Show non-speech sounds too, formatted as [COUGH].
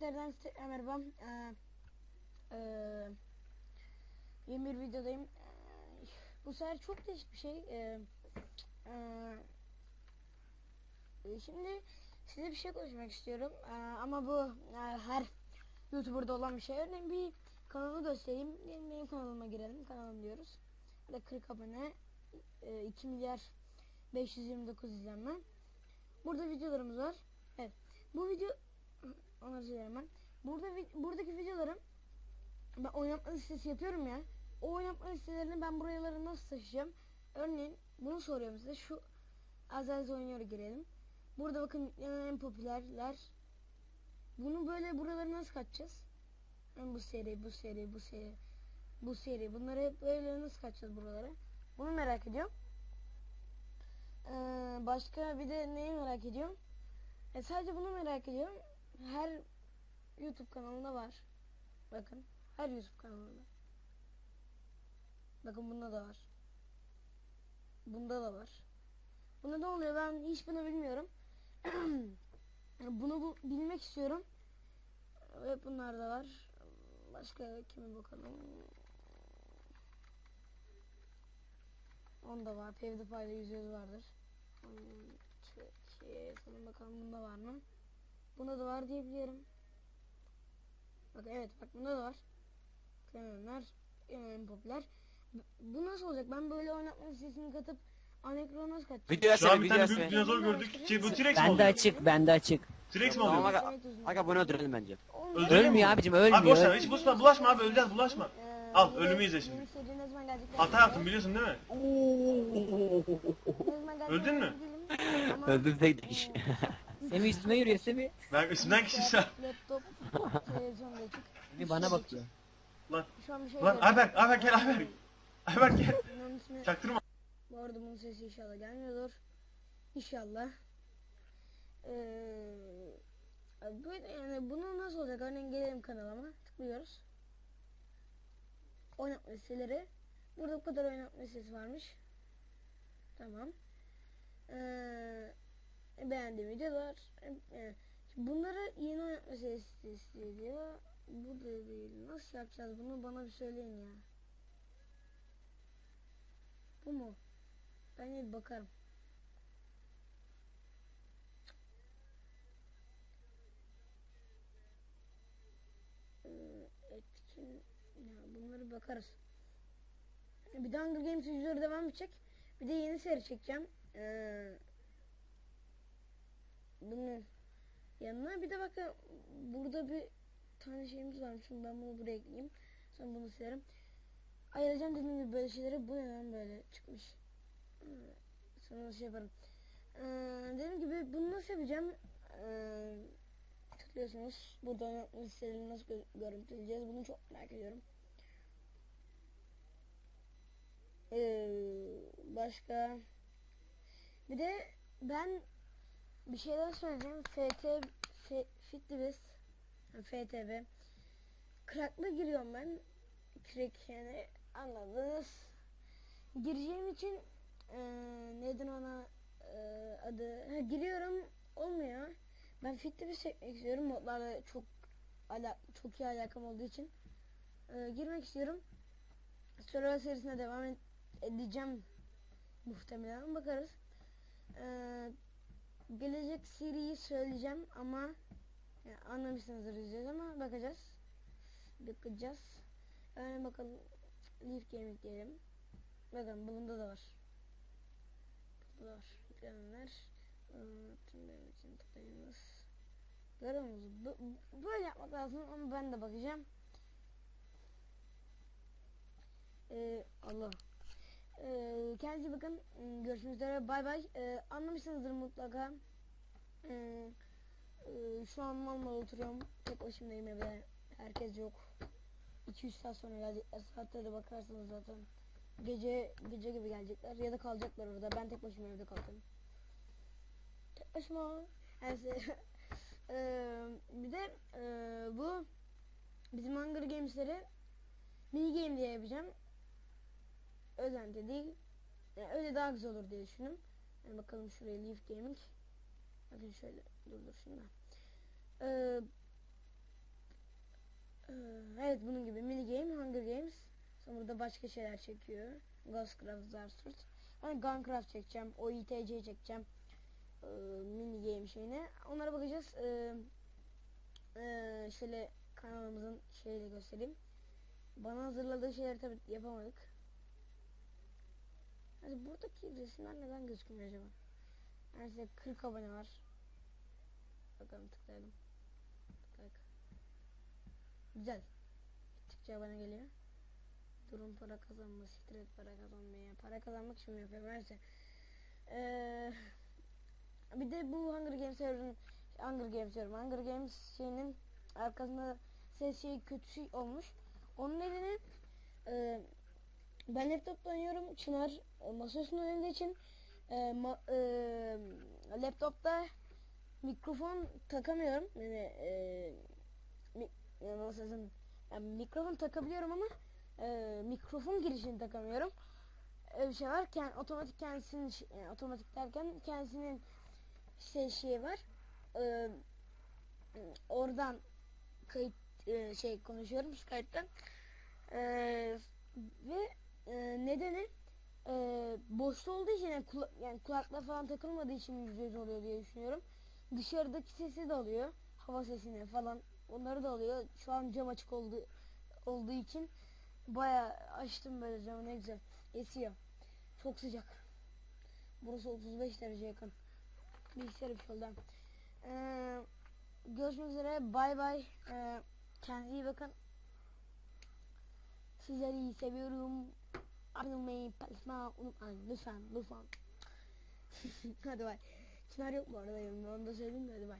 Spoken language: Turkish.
Game'lerden tekrar merhaba. Ee, ee, yeni bir videodayım. Ee, bu sefer çok değişik bir şey. Ee, ee, şimdi size bir şey konuşmak istiyorum. Ee, ama bu ee, her YouTuber'da olan bir şey. Örneğin bir kanalı göstereyim. Benim, benim kanalıma girelim. Kanalım diyoruz. Burada 40 abone. ee, 2 milyar 529 izlenme. Burada videolarımız var. Evet. Bu video onları söylerim ben. Burada buradaki videolarım ben oynatma listesi yapıyorum ya. O oynatma listelerini ben buraları nasıl taşıyacağım? Örneğin bunu soruyorum size. Şu Aziz oynuyor girelim. Burada bakın yani en popülerler. Bunu böyle buraları nasıl kaçacağız? Yani bu seri, bu seri, bu seri, bu seri. Bunları hep böyle nasıl kaçacağız buralara? Bunu merak ediyorum. Ee, başka bir de neyi merak ediyorum? E sadece bunu merak ediyorum. Her YouTube kanalında var. Bakın. Her YouTube kanalında. Bakın bunda da var. Bunda da var. Bunda ne oluyor ben hiç bunu bilmiyorum. [CLEARS THROAT] Bunu bu, bilmek istiyorum. Ve bunlar da var. Başka kime bakalım. Onda var. PewDiePie ile yüz vardır. Türkiye. Sana bakalım bunda var mı? Bunda da var diye biliyorum. Bak evet bak bunda da var. Klemenler en popüler. Bu nasıl olacak? Ben böyle oynatma listesini katıp Anekro nasıl kaçacağım? Video Şu an bir video tane büyük dinozor gördük. Şey, bu T-Rex mi Bende oluyor? açık, bende açık. T-Rex mi Tamam oluyor? aga, aga bunu öldürelim bence. Öldürelim Ölmüyor mi? abicim, Abi ölmüyor. boş ver hiç bulaşma, bulaşma abi öleceğiz bulaşma. Ee, Al, ölümü izle şimdi. Hata yaptım biliyorsun değil mi? Öldün mü? Öldüm tek diş. Semih üstüme yürüyor Semih. Ben üstümden kişi şu an. Laptop, televizyon açık. Semih bana bakıyor. Lan, Şu an bir şey lan. Ayberk, Ayberk gel Ayberk. Ayberk gel. Bunun ismi... Çaktırma. Bu arada bunun sesi inşallah gelmiyordur. İnşallah. Ee, böyle yani bunu nasıl olacak? Örneğin gelelim kanalıma. Tıklıyoruz. Oynatma listeleri. Burada bu kadar oynatma listesi varmış. Tamam. Ee, beğendiğim videolar. Ee, bunları yeni oynatma listesi istiyor diyor. Bu da değil. Nasıl yapacağız bunu bana bir söyleyin ya. Bu mu? Ben bir bakarım. Ee, etkin ya bunları bakarız. Bir de Hunger Games videoları devam edecek. Bir de yeni seri çekeceğim. Ee, bunun yanına bir de bakın burada bir tane şeyimiz varmış. Şimdi ben bunu buraya ekleyeyim. Sonra bunu silerim. Ayıracağım dediğim gibi böyle şeyleri bu neden böyle çıkmış. Sonra şey yaparım. Ee, dediğim gibi bunu nasıl yapacağım? Ee, tıklıyorsunuz. Burada oynatma nasıl gö- görüntüleyeceğiz? Bunu çok merak ediyorum. Ee, başka bir de ben bir şeyler söyleyeceğim. FT F, FTB Kraklı giriyorum ben. Crack yani anladınız. Gireceğim için eee neden ona eee, adı ha, giriyorum olmuyor. Ben Fitlibiz çekmek istiyorum. Modlarla çok ala, çok iyi alakam olduğu için Eee, girmek istiyorum. Survival serisine devam ed- edeceğim muhtemelen bakarız. Eee, gelecek seriyi söyleyeceğim ama yani anlamışsınızdır diyeceğiz ama bakacağız. Bakacağız. Yani bakalım Leaf Gaming diyelim. Bakın bunda da var. Bunda da var. Yüklenenler. Iı, Tüm benim için tıklayınız. Görüyor musunuz? Böyle yapmak lazım ama ben de bakacağım. Ee, Allah. Ee, kendinize bakın. Hmm, Görüşmek üzere. Bay bay. Ee, anlamışsınızdır mutlaka. Ee, şu an mal oturuyorum. Tek başımdayım evde. Herkes yok. 200 saat sonra gelecekler. Saatlere bakarsanız zaten. Gece gece gibi gelecekler ya da kalacaklar orada. Ben tek başıma evde kalacağım. Tek başıma. Neyse. [LAUGHS] Ee, bir de e, bu bizim Hunger Games'leri mini game diye yapacağım. Özenti değil. Yani öyle daha güzel olur diye düşündüm. Yani bakalım şuraya Leaf Gaming. Bakın şöyle dur dur şimdi. Ee, Evet bunun gibi mini game, Hunger Games. Sonra burada başka şeyler çekiyor. Ghostcraft, Zarsurt. Ben Guncraft çekeceğim. OITC çekeceğim. Ee, mini game şeyine. Onlara bakacağız. Ee, şöyle kanalımızın şeyiyle göstereyim. Bana hazırladığı şeyleri tabi yapamadık. Hani buradaki resimler neden gözükmüyor acaba? Neyse 40 abone var. Bakalım tıklayalım. Tıklayak. Güzel. Gittikçe abone geliyor. Durum para kazanma, siktir para kazanmaya. Para kazanmak için mi yapıyorum neyse. Ee, bir de bu Hunger Games server'ın Hunger Games diyorum. Hunger Games şeyinin arkasında ses şeyi kötü şey olmuş. Onun nedeni e, ben laptopta oynuyorum. Çınar e, masaüstünde oynadığı için e, ma- e, laptopta mikrofon takamıyorum. Yani e, mi, yani nasıl yani mikrofon takabiliyorum ama e, mikrofon girişini takamıyorum. Öyle bir şey var. Kend, otomatik kendisinin yani otomatik derken kendisinin şey şeyi var. E, oradan kayıt e, şey konuşuyorum Skype'tan. E, ve e, nedeni e, boşta olduğu için yani, kula, yani kulakla falan takılmadığı için yüzde yüz oluyor diye düşünüyorum. Dışarıdaki sesi de alıyor. Hava sesini falan. Onları da alıyor. Şu an cam açık olduğu, olduğu için baya açtım böyle camı ne güzel. Esiyor. Çok sıcak. Burası 35 derece yakın. Bilgisayarı bir şey oldu. Ee, görüşmek üzere. Bay bay. Ee, kendinize iyi bakın. Sizleri seviyorum. Abone olmayı, paylaşmayı unutmayın. Lütfen, lütfen. [LAUGHS] hadi bay. Çınar yok bu arada yanımda. Onu da söyleyeyim hadi bay.